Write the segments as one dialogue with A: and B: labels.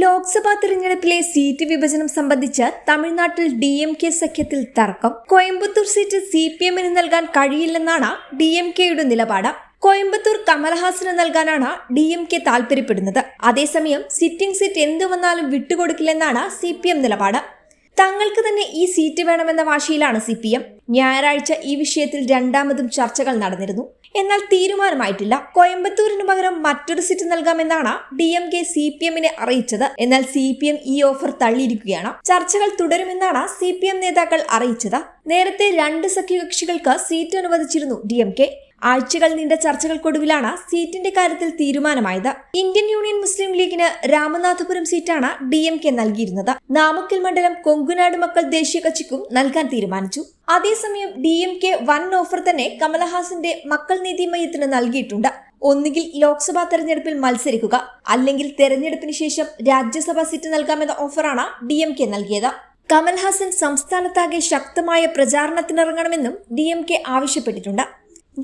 A: ലോക്സഭാ തിരഞ്ഞെടുപ്പിലെ സീറ്റ് വിഭജനം സംബന്ധിച്ച് തമിഴ്നാട്ടിൽ ഡി എം കെ സഖ്യത്തിൽ തർക്കം. കോയമ്പത്തൂർ സീറ്റ് സി പി എമ്മിന് നൽകാൻ കഴിയില്ലെന്നാണ് ഡി എം കെയുടെ നിലപാട്. കോയമ്പത്തൂർ കമൽഹാസന് നൽകാനാണ് ഡി എം കെ താൽപര്യപ്പെടുന്നത്. അതേസമയം സിറ്റിംഗ് സീറ്റ് എന്തു വന്നാലും വിട്ടുകൊടുക്കില്ലെന്നാണ് സി പി എം നിലപാട്. തങ്ങൾക്ക് തന്നെ ഈ സീറ്റ് വേണമെന്ന വാശിയിലാണ് സി പി എം ഞായറാഴ്ച ഈ വിഷയത്തിൽ രണ്ടാമതും ചർച്ചകൾ നടന്നിരുന്നു. എന്നാൽ തീരുമാനമായിട്ടില്ല. കോയമ്പത്തൂരിന് പകരം മറ്റൊരു seat നൽകാമെന്നാണ് D M K C P എമ്മിനെ അറിയിച്ചത്. എന്നാൽ സി പി എം ഈ ഓഫർ തള്ളിയിരിക്കുകയാണ്. ചർച്ചകൾ തുടരുമെന്നാണ് സി പി എം നേതാക്കൾ അറിയിച്ചത്. നേരത്തെ രണ്ട് സഖ്യകക്ഷികൾക്ക് സീറ്റ് അനുവദിച്ചിരുന്നു ഡി എം കെ ആഴ്ചകൾ നീണ്ട ചർച്ചകൾക്കൊടുവിലാണ് സീറ്റിന്റെ കാര്യത്തിൽ തീരുമാനമായത്. ഇന്ത്യൻ യൂണിയൻ മുസ്ലിം ലീഗിന് രാമനാഥപുരം സീറ്റാണ് ഡി എം കെ നൽകിയിരുന്നത്. നാമക്കൽ മണ്ഡലം കൊങ്കുനാട് മക്കൾ ദേശീയ കക്ഷിക്കും നൽകാൻ തീരുമാനിച്ചു. അതേസമയം ഡി എം കെ വൻ ഓഫർ തന്നെ കമലഹാസന്റെ മക്കൾ നീതി മയത്തിന് നൽകിയിട്ടുണ്ട്. ഒന്നുകിൽ ലോക്സഭാ തെരഞ്ഞെടുപ്പിൽ മത്സരിക്കുക അല്ലെങ്കിൽ തെരഞ്ഞെടുപ്പിന് ശേഷം രാജ്യസഭാ സീറ്റ് നൽകാമെന്ന ഓഫറാണ് ഡി എം കെ നൽകിയത്. കമൽഹാസൻ സംസ്ഥാനത്താകെ ശക്തമായ പ്രചാരണത്തിനിറങ്ങണമെന്നും ഡി എം കെ ആവശ്യപ്പെട്ടിട്ടുണ്ട്.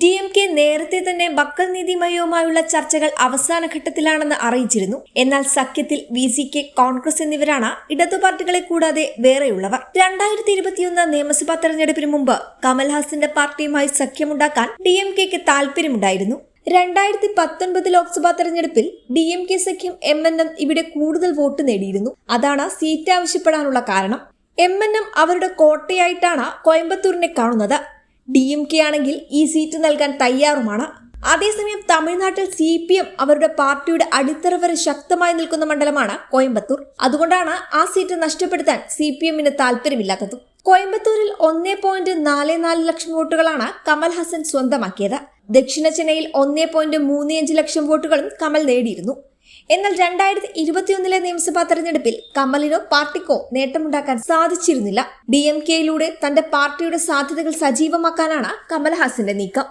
A: ഡി എം കെ നേരത്തെ തന്നെ ബക്കൽ നീതിമയവുമായുള്ള ചർച്ചകൾ അവസാന ഘട്ടത്തിലാണെന്ന് അറിയിച്ചിരുന്നു. എന്നാൽ സഖ്യത്തിൽ വി സി കെ കോൺഗ്രസ് എന്നിവരാണ് ഇടതുപാർട്ടികളെ കൂടാതെ വേറെയുള്ളവർ. രണ്ടായിരത്തി ഇരുപത്തിയൊന്ന് നിയമസഭാ തെരഞ്ഞെടുപ്പിന് മുമ്പ് കമൽഹാസിന്റെ പാർട്ടിയുമായി സഖ്യമുണ്ടാക്കാൻ ഡി എം കെക്ക് താല്പര്യമുണ്ടായിരുന്നു രണ്ടായിരത്തി പത്തൊൻപത് ലോക്സഭാ തെരഞ്ഞെടുപ്പിൽ ഡി എം കെ സഖ്യം എം എൻ എം ഇവിടെ കൂടുതൽ വോട്ട് നേടിയിരുന്നു. അതാണ് സീറ്റ് ആവശ്യപ്പെടാനുള്ള കാരണം. എം എൻ എം അവരുടെ കോട്ടയായിട്ടാണ് കോയമ്പത്തൂരിനെ കാണുന്നത്. ഡി എം കെ ആണെങ്കിൽ ഈ സീറ്റ് നൽകാൻ തയ്യാറുമാണ്. അതേസമയം തമിഴ്നാട്ടിൽ സി പി എം അവരുടെ പാർട്ടിയുടെ അടിത്തറ വരെ ശക്തമായി നിൽക്കുന്ന മണ്ഡലമാണ് കോയമ്പത്തൂർ. അതുകൊണ്ടാണ് ആ സീറ്റ് നഷ്ടപ്പെടുത്താൻ സി പി എമ്മിന് താല്പര്യമില്ലാത്തതും. കോയമ്പത്തൂരിൽ ഒന്നേ പോയിന്റ് നാല് നാല് ലക്ഷം വോട്ടുകളാണ് കമൽ ഹസൻ സ്വന്തമാക്കിയത്. ദക്ഷിണ ചെന്നൈയിൽ ഒന്നേ പോയിന്റ് മൂന്ന് അഞ്ച് ലക്ഷം വോട്ടുകളും കമൽ നേടിയിരുന്നു. എന്നാൽ രണ്ടായിരത്തി ഇരുപത്തിയൊന്നിലെ നിയമസഭാ തെരഞ്ഞെടുപ്പിൽ കമലിനോ പാർട്ടിക്കോ നേട്ടമുണ്ടാക്കാൻ സാധിച്ചിരുന്നില്ല. ഡി എം കെയിലൂടെ തന്റെ പാർട്ടിയുടെ സാധ്യതകൾ സജീവമാക്കാനാണ് കമൽഹാസന്റെ നീക്കം.